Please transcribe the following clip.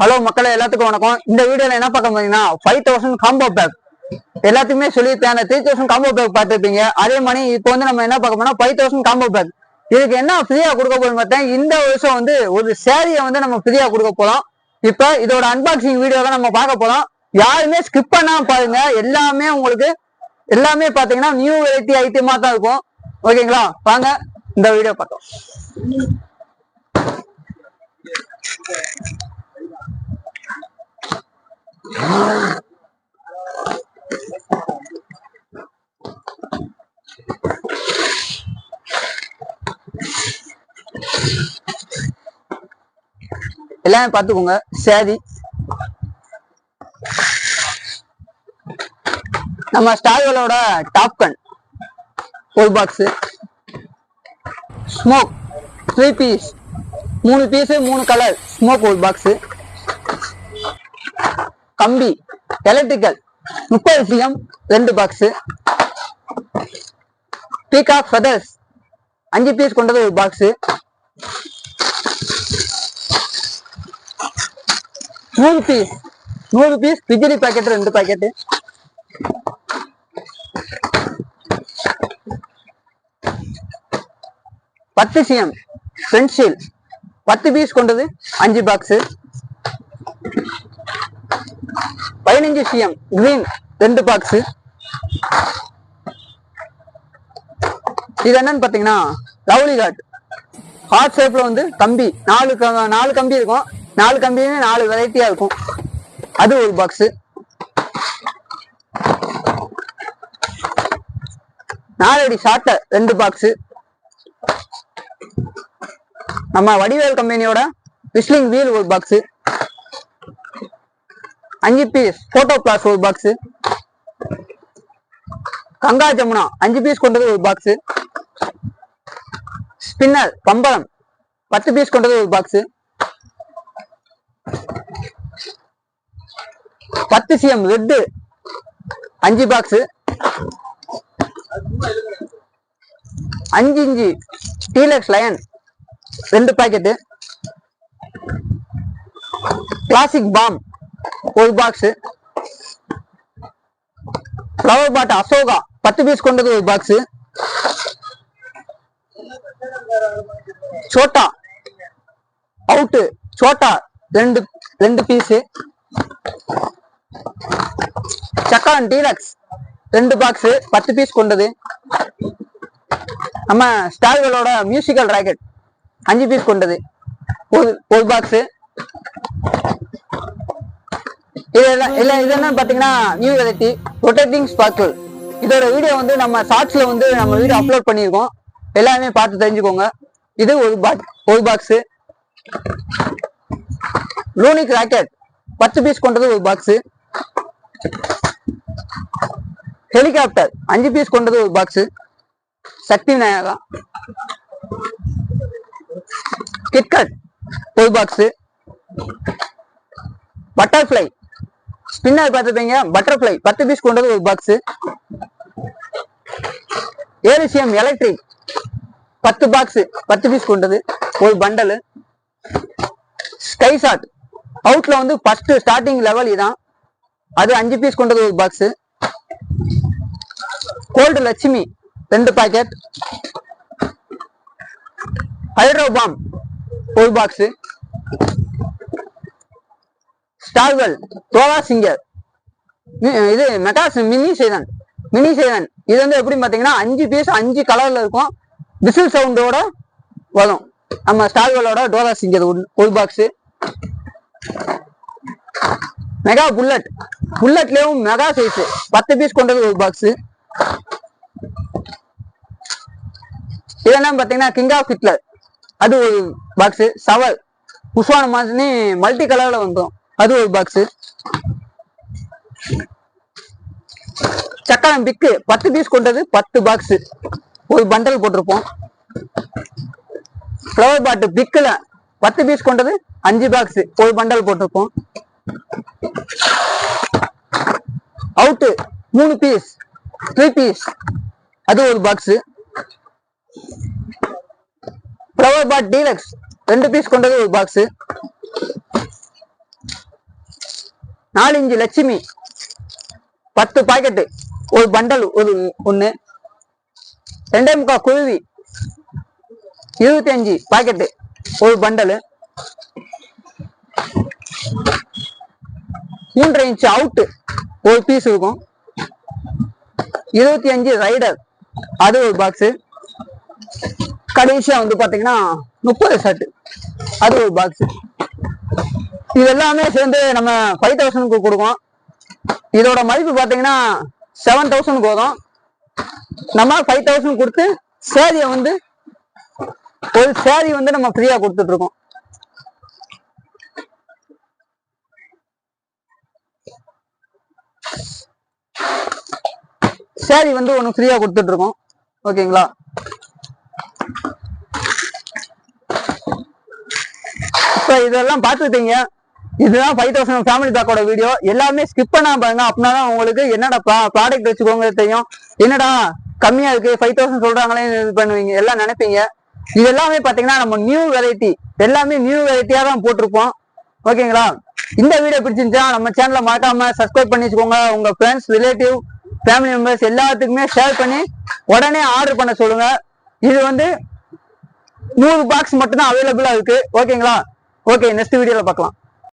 Hello மக்களை எல்லாத்துக்கும் வணக்கம். இந்த வீடியோல என்ன பார்க்க போறீங்கன்னா ஃபைவ் தௌசண்ட் காம்போ பேக் எல்லாத்துக்குமே சொல்லியிருப்பேன் அந்த த்ரீ தௌசண்ட் காம்போ பேக் பார்த்துருப்பீங்க. அதே மாதிரி இப்போ வந்து நம்ம என்ன பார்க்க போனா ஃபைவ் தௌசண்ட் காம்போ பேக் இதுக்கு என்ன ஃப்ரீயா கொடுக்க போறோம் பார்த்தேன் இந்த வருஷம் வந்து ஒரு சேரீயை வந்து நம்ம ஃப்ரீயா கொடுக்க போறோம். இப்போ இதோட அன்பாக்சிங் வீடியோ தான் நம்ம பார்க்க போறோம். யாருமே ஸ்கிப் பண்ணாம பாருங்க. எல்லாமே உங்களுக்கு எல்லாமே பாத்தீங்கன்னா நியூ வெரைட்டி ஐட்டமா தான் இருக்கும். ஓகேங்களா? வாங்க இந்த வீடியோ பார்த்தோம் எல்லாமே பார்த்துக்கோங்க. சேதி. நம்ம ஸ்டார்களோட டாப் கன் ஒரு பாக்ஸ் ஸ்மோக் த்ரீ பீஸ் மூணு பீஸ் மூணு கலர் ஸ்மோக் ஒரு பாக்ஸ் கம்பி எலக்ட்ரிக்கல் முப்பது சிஎம் ரெண்டு பாக்ஸ் பீகாக் ஃபெதர்ஸ் அஞ்சு பீஸ் கொண்டது ஒரு பாக்ஸ் நூறு பீஸ் நூறு பீஸ் பிஜிலி பாக்கெட் ரெண்டு பாக்கெட் பத்து சிஎம் பென்சில் பத்து பீஸ் கொண்டது அஞ்சு பாக்ஸ் பதினஞ்சு சிஎம் கிரீன் ரெண்டு பாக்ஸ் இது என்னன்னு பாத்தீங்கன்னா லவ்லி காட் ஹார்ட் ஷேப்ல வந்து கம்பி. நாலு நாலு கம்பி இருக்கும். நாலு கம்பியுமே நாலு வெரைட்டியா இருக்கும். அது ஒரு பாக்ஸ் நாலடி ஷார்ட்ட ரெண்டு பாக்ஸ் நம்ம வடிவேல் கம்பெனியோட விஸ்லிங் வீல் ஒரு பாக்ஸ் அஞ்சு பீஸ் போட்டோ பிளாஸ் ஒரு பாக்ஸ் கங்கா ஜமுனா அஞ்சு பீஸ் கொண்டது ஒரு பாக்ஸ் ஸ்பின்னர் பம்பரம் பத்து பீஸ் கொண்டது ஒரு பாக்ஸ் பத்து சிஎம் ரெட்டு அஞ்சு பாக்ஸ் அஞ்சு இஞ்சி டீலக்ஸ் லயன் ரெண்டு பாக்கெட்டு கிளாசிக் பாம் ஒரு பாக்ஸ் ஃப்ளவர் பாட் அசோகா பத்து பீஸ் கொண்டது ஒரு பாக்ஸ் சோட்டா. அவுட்டு சோட்டா. ரெண்டு ரெண்டு பீஸ் சக்கான் டீலக்ஸ் ரெண்டு பாக்ஸ் பத்து பீஸ் கொண்டது. நம்ம ஸ்டார்களோட மியூசிக்கல் ராக்கெட் அஞ்சு பீஸ் கொண்டது. ஒரு ஒரு பாக்ஸ் இதெல்லாம் இல்ல இது பாத்தீங்கன்னா நியூ வெரைட்டி ரொட்டேட்டிங் ஸ்பார்க்கிள் இதோட வீடியோ வந்து நம்ம ஷார்ட்ஸ்ல வந்து நம்ம வீடியோ அப்லோட் பண்ணியிருக்கோம். எல்லாமே பார்த்து தெரிஞ்சுக்கோங்க. இது ஒரு பாக் ஒரு பாக்ஸ் லூனிக் ராக்கெட் பத்து பீஸ் கொண்டது ஒரு பாக்ஸ் ஹெலிகாப்டர் அஞ்சு பீஸ் கொண்டது ஒரு பாக்ஸ் சக்தி விநாயகா. கிட்கட் ஒரு பாக்ஸ் பட்டர்ஃப்ளை ஸ்பின்னர் பார்த்துப்பீங்க பட்டர்ஃப்ளை பத்து பீஸ் கொண்டது ஒரு பாக்ஸ் ஏரிசியம் எலக்ட்ரிக் பத்து பாக்ஸ் பத்து பீஸ் கொண்டது ஒரு பண்டலு ஸ்கை ஷாட் அவுட்ல வந்து ஃபர்ஸ்ட் ஸ்டார்டிங் லெவல் இதான். அது அஞ்சு பீஸ் கொண்டது ஒரு பாக்ஸ் கோல்டு லட்சுமி ரெண்டு பாக்கெட் ஹைட்ரோபாம் ஒரு பாக்ஸ் ஸ்டால்வெல் தோலா சிங்கர் இது மெகாஸ் மினி சேதன் மினி சேதன் இது வந்து எப்படி பார்த்தீங்கன்னா அஞ்சு பீஸ் அஞ்சு கலர்ல இருக்கும். விசில் சவுண்டோட வரும். நம்ம ஸ்டார்வெலோட டோலா சிங்கர் ஒரு பாக்ஸ் மெகா புல்லட். புல்லட்லயும் மெகா சைஸ் பத்து பீஸ் கொண்டது ஒரு பாக்ஸ் இது என்ன பாத்தீங்கன்னா கிங் ஆஃப் ஹிட்லர் அது ஒரு பாக்ஸ் சவல். புஷ்வான மாதிரி மல்டி கலர்ல வந்துடும் அது ஒரு பாக்ஸ் சக்கரம் பிக்கு பத்து பீஸ் கொண்டது பத்து பாக்ஸ் ஒரு பண்டல் போட்டிருப்போம். ஃப்ளவர் பாட்டு பிக்கில் பத்து பீஸ் கொண்டது அஞ்சு பாக்ஸ் ஒரு பண்டல் போட்டிருப்போம். அவுட்டு மூணு பீஸ் த்ரீ பீஸ் அது ஒரு பாக்ஸ் ஃப்ளவர் பாட் டீலக்ஸ் ரெண்டு பீஸ் கொண்டது ஒரு பாக்ஸ் நாலு இஞ்சு லட்சுமி. பத்து பாக்கெட்டு ஒரு பண்டல் ஒரு ஒன்று ரெண்டே முக்கால் குருவி. இருபத்தி அஞ்சு பாக்கெட்டு ஒரு பண்டலு மூன்றரை இன்ச்சு அவுட்டு ஒரு பீஸ் இருக்கும். இருபத்தி அஞ்சு ரைடர் அது ஒரு பாக்ஸு கடைசியா வந்து பாத்தீங்கன்னா முப்பது ஷர்ட்டு அது ஒரு பாக்ஸு இது எல்லாமே சேர்ந்து நம்ம ஃபைவ் தௌசண்ட்க்கு கொடுக்கும் இதோட மதிப்பு பார்த்தீங்கன்னா செவன் தௌசண்ட்க்கு வரும் நம்ம ஃபைவ் தௌசண்ட் கொடுத்து சேரீயை வந்து ஒரு சேரீ வந்து நம்ம ஃப்ரீயாக கொடுத்துட்ருக்கோம் சேரீ வந்து ஒன்று ஃப்ரீயாக கொடுத்துட்ருக்கோம் ஓகேங்களா இப்போ இதெல்லாம் பார்த்துட்டீங்க இதுதான் ஃபைவ் தௌசண்ட் ஃபேமிலி பேக்கோட வீடியோ எல்லாமே ஸ்கிப் பண்ணாம பாருங்க. அப்படின்னா உங்களுக்கு என்னடா ப்ராடக்ட் வச்சுக்கோங்க தெரியும். என்னடா கம்மியா இருக்கு. ஃபைவ் தௌசண்ட் சொல்றாங்களே இது பண்ணுவீங்க. எல்லாம் நினைப்பீங்க. இது எல்லாமே பாத்தீங்கன்னா நம்ம நியூ வெரைட்டி எல்லாமே நியூ வெரைட்டியா தான் போட்டிருப்போம். ஓகேங்களா இந்த வீடியோ பிடிச்சிருந்துச்சா நம்ம சேனலை மறக்காம சப்ஸ்கிரைப் பண்ணி வச்சுக்கோங்க. உங்க ஃப்ரெண்ட்ஸ் ரிலேட்டிவ் ஃபேமிலி மெம்பர்ஸ் எல்லாத்துக்குமே ஷேர் பண்ணி உடனே ஆர்டர் பண்ண சொல்லுங்க. இது வந்து நூறு பாக்ஸ் மட்டும்தான் அவைலபிளா இருக்கு. ஓகேங்களா ஓகே நெக்ஸ்ட் வீடியோல பார்க்கலாம்.